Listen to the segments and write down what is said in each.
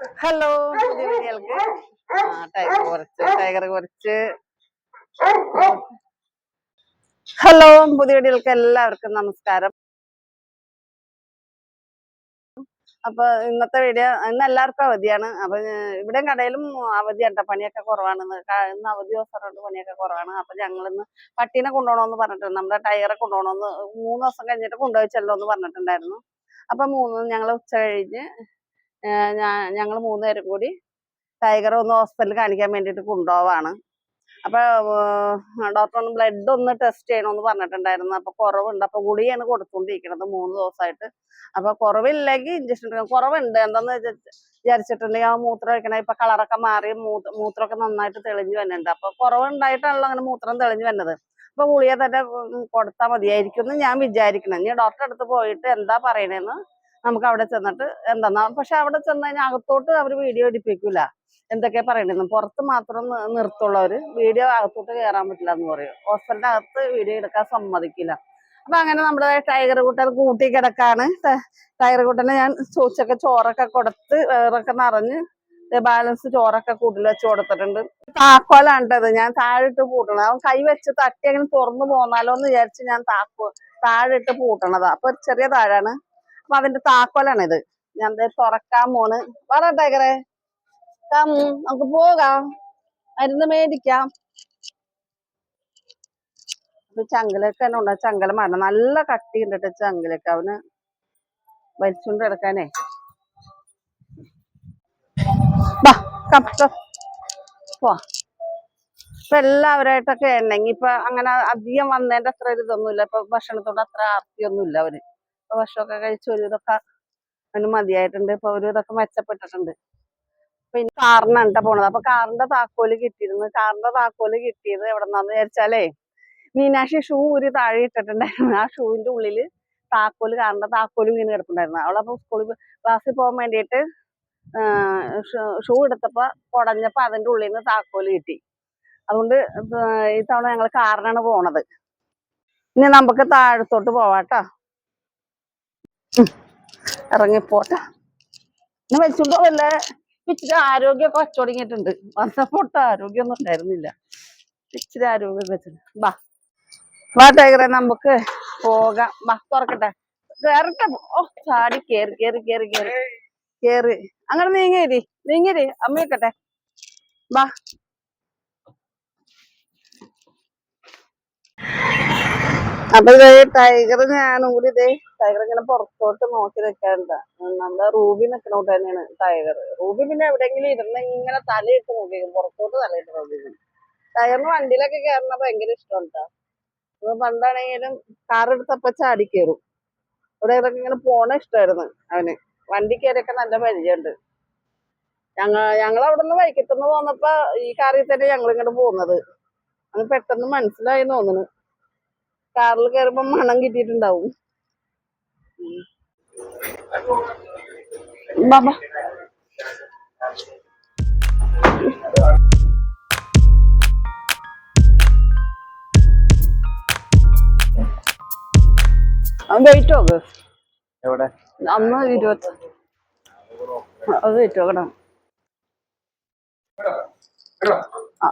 Hello പുതിയ ആ tiger കുറച്ച് ഹലോ പുതിയ എല്ലാവർക്കും നമസ്കാരം. അപ്പൊ ഇന്നത്തെ വീഡിയോ ഇന്ന് എല്ലാവർക്കും അവധിയാണ്. അപ്പൊ ഇവിടെ കടയിലും അവധിയാണ് പണിയൊക്കെ കുറവാണ്. ഇന്ന് അവധി ദിവസം അവധി ദിവസമായിട്ട് പണിയൊക്കെ കുറവാണ്. അപ്പൊ ഞങ്ങൾ ഇന്ന് പട്ടീനെ കൊണ്ടുപോകണമെന്ന് പറഞ്ഞിട്ടുണ്ട്. നമ്മുടെ ടയറെ കൊണ്ടുപോകണമെന്ന് മൂന്ന് ദിവസം കഴിഞ്ഞിട്ട് കൊണ്ടുപോയി ചെല്ലോ എന്ന് പറഞ്ഞിട്ടുണ്ടായിരുന്നു. അപ്പൊ മൂന്ന് ഞങ്ങൾ ഉച്ച കഴിഞ്ഞ് ഞങ്ങൾ മൂന്നുപേരും കൂടി ടൈഗറെ ഒന്ന് ഹോസ്പിറ്റലിൽ കാണിക്കാൻ വേണ്ടിയിട്ട് കൊണ്ടുപോവാണ്. അപ്പൊ ഡോക്ടർ ഒന്ന് ബ്ലഡ് ഒന്ന് ടെസ്റ്റ് ചെയ്യണമെന്ന് പറഞ്ഞിട്ടുണ്ടായിരുന്നു. അപ്പൊ കുറവുണ്ട്. അപ്പൊ ഗുളിയാണ് കൊടുത്തുകൊണ്ടിരിക്കുന്നത് മൂന്ന് ദിവസമായിട്ട് അപ്പൊ കുറവില്ലെങ്കിൽ ഇഞ്ചക്ഷൻ കുറവുണ്ട്. എന്താന്ന് വിചാരിച്ചിട്ടുണ്ടെങ്കിൽ ആ മൂത്രം ഒഴിക്കണ. ഇപ്പൊ കളറൊക്കെ മാറി മൂത്ര മൂത്രമൊക്കെ നന്നായിട്ട് തെളിഞ്ഞു വരുന്നുണ്ട് അപ്പൊ കുറവുണ്ടായിട്ടാണല്ലോ അങ്ങനെ മൂത്രം തെളിഞ്ഞു വന്നത്. അപ്പൊ ഗുളിയെ തന്നെ കൊടുത്താൽ മതിയായിരിക്കും എന്ന് ഞാൻ വിചാരിക്കണം. ഇനി ഡോക്ടറെ അടുത്ത് പോയിട്ട് എന്താ പറയണേന്ന് നമുക്ക് അവിടെ ചെന്നിട്ട് എന്താ പക്ഷെ അവിടെ ചെന്ന് അകത്തോട്ട് അവർ വീഡിയോ എടുപ്പിക്കൂല. എന്തൊക്കെയാ പറയണെന്ന് പുറത്ത് മാത്രം നിർത്തുള്ളവര് വീഡിയോ അകത്തോട്ട് കയറാൻ പറ്റില്ല എന്ന് പറയും. ഹോസ്പിറ്റലിന്റെ അകത്ത് വീഡിയോ എടുക്കാൻ സമ്മതിക്കില്ല. അപ്പൊ അങ്ങനെ നമ്മുടെ ടൈഗർ കൂട്ടൽ കൂട്ടി കിടക്കാണ്. ടൈഗർ കൂട്ടനെ ഞാൻ ചോദിച്ചൊക്കെ ചോറൊക്കെ കൊടുത്ത് വേറൊക്കെ നിറഞ്ഞ് ബാലൻസ് ചോറൊക്കെ കൂട്ടിൽ വെച്ച് കൊടുത്തിട്ടുണ്ട്. താക്കോലാണ് ട്ടത് ഞാൻ താഴിട്ട് പൂട്ടണത്. അവൻ കൈ വെച്ച് തട്ടി അങ്ങനെ തുറന്നു പോന്നാലോ എന്ന് വിചാരിച്ച് ഞാൻ താക്കോ താഴിട്ട് പൂട്ടണതാ. അപ്പൊ ചെറിയ താഴാണ്. അപ്പൊ അതിന്റെ ഇത്. ഞാൻ തുറക്കാൻ പോണ് പറ ടൈഗറെ. കം നമുക്ക് പോകാം. മരുന്ന് മേടിക്കാം. ചങ്കലൊക്കെ തന്നെ ഉണ്ട്. ചങ്കല മരണം നല്ല കട്ടിയുണ്ട് ട്ടോ ചങ്കലൊക്കെ അവന് വലിച്ചുകൊണ്ട് കിടക്കാനേ ഇപ്പൊ എല്ലാവരായിട്ടൊക്കെ ഉണ്ടെങ്കി ഇപ്പൊ അങ്ങനെ അധികം വന്നതിന്റെ അത്ര ഇതൊന്നുമില്ല. ഇപ്പൊ ഭക്ഷണത്തോട് അത്ര ആർത്തിയൊന്നുമില്ല അവന് ഭക്ഷണമൊക്കെ കഴിച്ച് ഒരു ഇതൊക്കെ അവന് മതിയായിട്ടുണ്ട്. ഇപ്പൊ ഒരു ഇതൊക്കെ മെച്ചപ്പെട്ടിട്ടുണ്ട് പിന്നെ കാറിനാണ് പോണത്. അപ്പൊ കാറിന്റെ താക്കോൽ കിട്ടിയിരുന്നു. കാറിന്റെ താക്കോൽ കിട്ടിയത് എവിടെന്നാന്ന് വിചാരിച്ചാലേ മീനാക്ഷി ഷൂ ഒരു താഴെ ഇട്ടിട്ടുണ്ടായിരുന്നു. ആ ഷൂവിന്റെ ഉള്ളിൽ താക്കോൽ കാറിന്റെ താക്കോലും വീണ് കിടപ്പുണ്ടായിരുന്നു. അവളപ്പോ സ്കൂളിൽ ക്ലാസ്സിൽ പോകാൻ വേണ്ടിയിട്ട് ഷൂ എടുത്തപ്പോ കുടഞ്ഞപ്പോ അതിന്റെ ഉള്ളിൽ നിന്ന് താക്കോൽ കിട്ടി. അതുകൊണ്ട് ഇത്തവണ ഞങ്ങൾ കാറിനാണ് പോണത്. ഇനി നമുക്ക് താഴത്തോട്ട് പോവാട്ടോ. ഇറങ്ങിപ്പോട്ടെ. പിന്നെ വെച്ചുണ്ടോ വല്ല ഇച്ചിരി ആരോഗ്യമൊക്കെ വച്ചുടങ്ങിയിട്ടുണ്ട്. വന്നപ്പോട്ട് ആരോഗ്യമൊന്നും ഉണ്ടായിരുന്നില്ല. ഇച്ചിരി ആരോഗ്യം വെച്ചിട്ട് ബാ വാ ടൈഗറെ നമുക്ക് പോകാം. ബാ തുറക്കട്ടെ. കേറട്ടെ ഓ ചാടി കേറി കേറി കേറി കേറി. കേറി. അങ്ങനെ നീങ്ങരി നീങ്ങരി അമ്മ വെക്കട്ടെ ബാ അപ്പൊ ഇതേ ടൈഗർ ഞാനും കൂടി ഇതേ ടൈഗർ ഇങ്ങനെ പുറത്തോട്ട് നോക്കി നിൽക്കാണ്ട നമ്മുടെ റൂബി നിൽക്കണോട്ട് തന്നെയാണ് ടൈഗർ റൂബി പിന്നെ എവിടെയെങ്കിലും ഇരുന്ന് ഇങ്ങനെ തലയിട്ട് നോക്കിക്കും പുറത്തോട്ട് തലയിട്ട് നോക്കിക്കും ടൈഗറിന് വണ്ടിയിലൊക്കെ കയറുന്ന ഭയങ്കര ഇഷ്ടം കേട്ടോ അത് പണ്ടാണെങ്കിലും കാർ എടുത്തപ്പോ ചാടി കയറും. ഇവിടെ ഇങ്ങനെ പോണ ഇഷ്ടമായിരുന്നു അവന്. വണ്ടി കയറിയൊക്കെ നല്ല പരിചയമുണ്ട്. ഞങ്ങ ഞങ്ങൾ അവിടെ നിന്ന് വൈക്കത്തുനിന്ന് പോന്നപ്പോ ഈ കാറിൽ തന്നെ ഞങ്ങൾ ഇങ്ങോട്ട് പോകുന്നത് അത് പെട്ടെന്ന് മനസ്സിലായി തോന്നുന്നു. കാറിൽ കയറുമ്പോ മണം കിട്ടിയിട്ടുണ്ടാവും. ഉം. ബാ, ബാ. അവൻ വെയിറ്റ് നോക്ക് എവിടെ? അന്ന് ഇരുപത്തി അത് വെയിറ്റ് നോക്കണം ആ,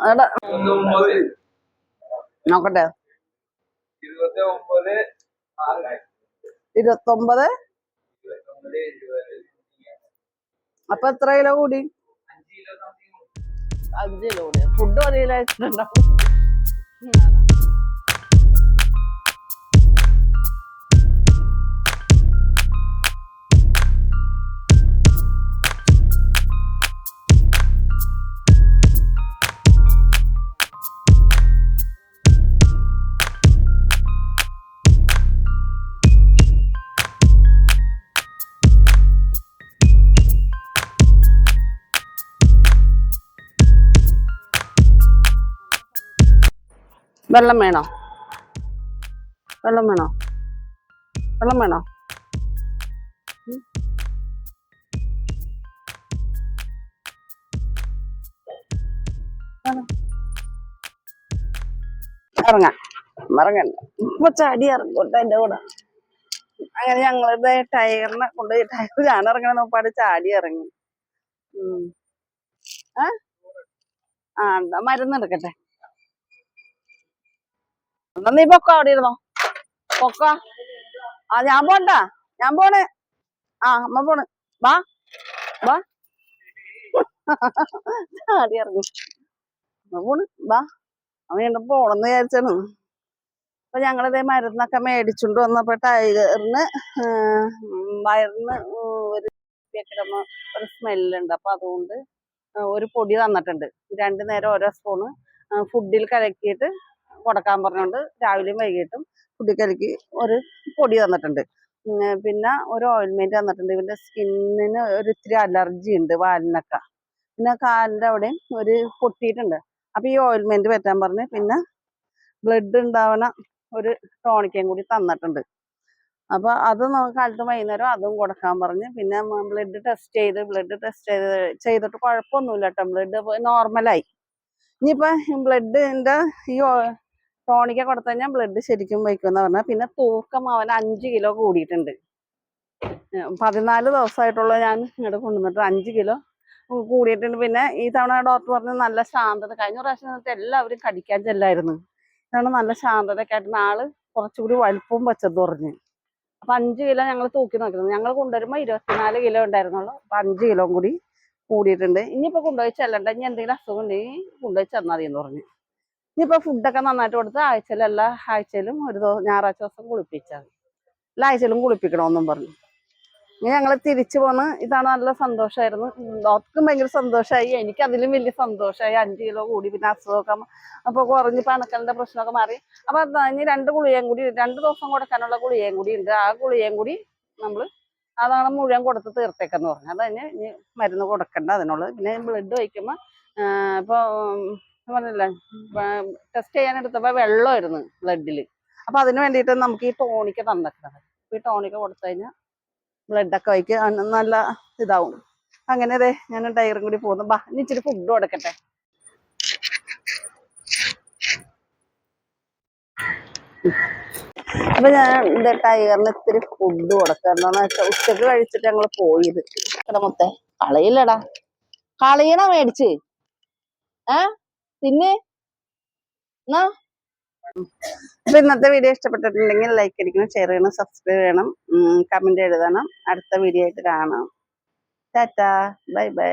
ഒമ്പത് ഇരുപത്തി ഒമ്പത് ഇരുപത്തൊമ്പത് ഇരുപത്തൊമ്പത് ഇരുപത് അപ്പൊ എത്ര കിലോ കൂടി? അഞ്ചു കിലോ അഞ്ച് കിലോ കൂടി. ഫുഡ് ഒരു കിലോ വെച്ചിട്ടുണ്ടാവും വെള്ളം വേണോ? വെള്ളം വേണോ? വെള്ളം വേണോ? ഇറങ്ങാം. ഇറങ്ങണ്ട. ഇപ്പൊ ചാടി ഇറങ്ങോട്ടെ എന്റെ കൂടെ. അങ്ങനെ ഞങ്ങളുടെ ടയറിനെ കൊണ്ട് ടയർ ഞാൻ ഇറങ്ങണ നോപ്പാട് ചാടി ഇറങ്ങി. ആ മരുന്ന് എടുക്കട്ടെ? എന്നാ നീ പൊക്കോ അവിടെ ഇരുന്നോ? പൊക്കോ. ആ ഞാൻ പോണ്ട. ഞാൻ പോണ്. ആ അമ്മ പോണ്. വാ. വാ. ചാടി ഇറങ്ങി. അമ്മ പോണ്. വാ. അവൻ വീണ്ടും പോണെന്ന് വിചാരിച്ചാണ്. അപ്പൊ ഞങ്ങളിതേ മരുന്നൊക്കെ മേടിച്ചുകൊണ്ട് വന്നപ്പോ ടൈഗറിന് വയറിന് ഒരു കിടന്ന് ഒരു സ്മെല്ലുണ്ട്. അപ്പൊ അതുകൊണ്ട് ഒരു പൊടി തന്നിട്ടുണ്ട്. രണ്ടു നേരം ഓരോ സ്പൂണ് ഫുഡിൽ കലക്കിയിട്ട് കൊടുക്കാൻ പറഞ്ഞുകൊണ്ട് രാവിലെയും വൈകിട്ടും കുട്ടിക്കലിക്ക് ഒരു പൊടി തന്നിട്ടുണ്ട്. പിന്നെ ഒരു ഓയിൽമെന്റ് തന്നിട്ടുണ്ട്. ഇവന്റെ സ്കിന്നിന് ഒരു ഇത്തിരി അലർജി ഉണ്ട് വാലിനൊക്കെ. പിന്നെ കാലിന്റെ അവിടെയും ഒരു പൊട്ടിയിട്ടുണ്ട്. അപ്പൊ ഈ ഓയിൽമെന്റ് പറ്റാൻ പറഞ്ഞ് പിന്നെ ബ്ലഡ് ഉണ്ടാവണ ഒരു ടോണിക്കയും കൂടി തന്നിട്ടുണ്ട്. അപ്പൊ അത് കാലത്ത് വൈകുന്നേരം അതും കൊടുക്കാൻ പറഞ്ഞ് പിന്നെ ബ്ലഡ് ടെസ്റ്റ് ചെയ്ത് ബ്ലഡ് ടെസ്റ്റ് ചെയ്ത് ചെയ്തിട്ട് കുഴപ്പമൊന്നുമില്ല കേട്ടോ ബ്ലഡ് നോർമലായി ഇനിയിപ്പോ ബ്ലഡിന്റെ ഈ ടോണിക്ക കൊടുത്തു കഴിഞ്ഞാൽ ബ്ലഡ് ശരിക്കും വയ്ക്കുമെന്ന് പറഞ്ഞാൽ പിന്നെ തൂക്കം അവൻ അഞ്ച് കിലോ കൂടിയിട്ടുണ്ട്. പതിനാല് ദിവസമായിട്ടുള്ള ഞാൻ ഇങ്ങോട്ട് കൊണ്ടുവന്നിട്ട് അഞ്ച് കിലോ കൂടിയിട്ടുണ്ട്. പിന്നെ ഈ തവണ ഡോക്ടർ പറഞ്ഞു നല്ല ശാന്തത കഴിഞ്ഞ പ്രാവശ്യം എല്ലാവരും കടിക്കാൻ ചെല്ലായിരുന്നു. ഇതാണ് നല്ല ശാന്തതയൊക്കെ ആയിട്ട് ആൾ കുറച്ചുകൂടി വലുപ്പവും വെച്ചത് കുറഞ്ഞ് അപ്പൊ അഞ്ച് കിലോ ഞങ്ങൾ തൂക്കി നോക്കുന്നത് ഞങ്ങൾ കൊണ്ടുവരുമ്പോ ഇരുപത്തിനാല് കിലോ ഉണ്ടായിരുന്നുള്ളൂ. അപ്പൊ അഞ്ച് കിലോ കൂടി കൂടിയിട്ടുണ്ട്. ഇനിയിപ്പോ കൊണ്ടുപോയി ചെല്ലണ്ട. ഇനി എന്തെങ്കിലും അസുഖം ഉണ്ടെങ്കിൽ കൊണ്ടുപോയി ചെന്നാൽ മതി എന്ന് പറഞ്ഞു. ഇനിയിപ്പോ ഫുഡൊക്കെ നന്നായിട്ട് കൊടുത്ത് ആഴ്ചയിലല്ല ആഴ്ചയിലും ഒരു ദിവസം ഞായറാഴ്ച ദിവസം കുളിപ്പിച്ചാൽ. എല്ലാ ആഴ്ചയിലും കുളിപ്പിക്കണമെന്നും പറഞ്ഞു. ഇനി ഞങ്ങൾ തിരിച്ചു പോന്ന് ഇതാണ് നല്ല സന്തോഷമായിരുന്നു ഡോക്ടർക്കും ഭയങ്കര സന്തോഷമായി എനിക്ക് അതിലും വലിയ സന്തോഷമായി അഞ്ച് കിലോ കൂടി പിന്നെ അസുഖമൊക്കെ അപ്പൊ കുറഞ്ഞ് പണക്കലിന്റെ പ്രശ്നമൊക്കെ മാറി. അപ്പൊ അത് ഇനി രണ്ട് ഗുളികയും കൂടി രണ്ട് ദിവസം കൊടുക്കാനുള്ള ഗുളികയും കൂടി ഉണ്ട്. ആ ഗുളികയും കൂടി നമ്മൾ അതാണ് മുഴുവൻ കൊടുത്ത് തീർത്തേക്കെന്ന് പറഞ്ഞു. അത് കഴിഞ്ഞ് ഇനി മരുന്ന് കൊടുക്കണ്ട അതിനുള്ളത് പിന്നെ ബ്ലഡ് വയ്ക്കുമ്പോൾ ഇപ്പോൾ പറഞ്ഞില്ലേ ടെസ്റ്റ് ചെയ്യാൻ എടുത്തപ്പോൾ വെള്ളമായിരുന്നു ബ്ലഡിൽ അപ്പൊ അതിന് വേണ്ടിയിട്ട് നമുക്ക് ഈ ടോണിക്ക തന്നിട്ടുണ്ട് ഈ ടോണിക്ക കൊടുത്തു കഴിഞ്ഞാൽ ബ്ലഡൊക്കെ വയ്ക്ക് നല്ല ഇതാവും. അങ്ങനെ അതെ ഞാൻ ടയറും കൂടി പോകുന്നു ബാ ഇനി ഇച്ചിരി ഫുഡ് കൊടുക്കട്ടെ. അപ്പൊ ഞാൻ എന്റെ ടയറിന് ഇത്തിരി ഫുഡ് കൊടുക്കുക എന്താന്ന് വെച്ചാൽ ഉച്ചയ്ക്ക് കഴിച്ചിട്ട് ഞങ്ങൾ പോയത്. എടാ മൊത്തേ. കളയില്ലടാ. കളയണ മേടിച്ച്? ഏ? എന്നാ അപ്പൊ ഇന്നത്തെ വീഡിയോ ഇഷ്ടപ്പെട്ടിട്ടുണ്ടെങ്കിൽ ലൈക്ക് അടിക്കണം ഷെയർ ചെയ്യണം സബ്സ്ക്രൈബ് ചെയ്യണം കമന്റ് എഴുതണം. അടുത്ത വീഡിയോ ആയിട്ട് കാണാം. ടാറ്റാ. Bye bye.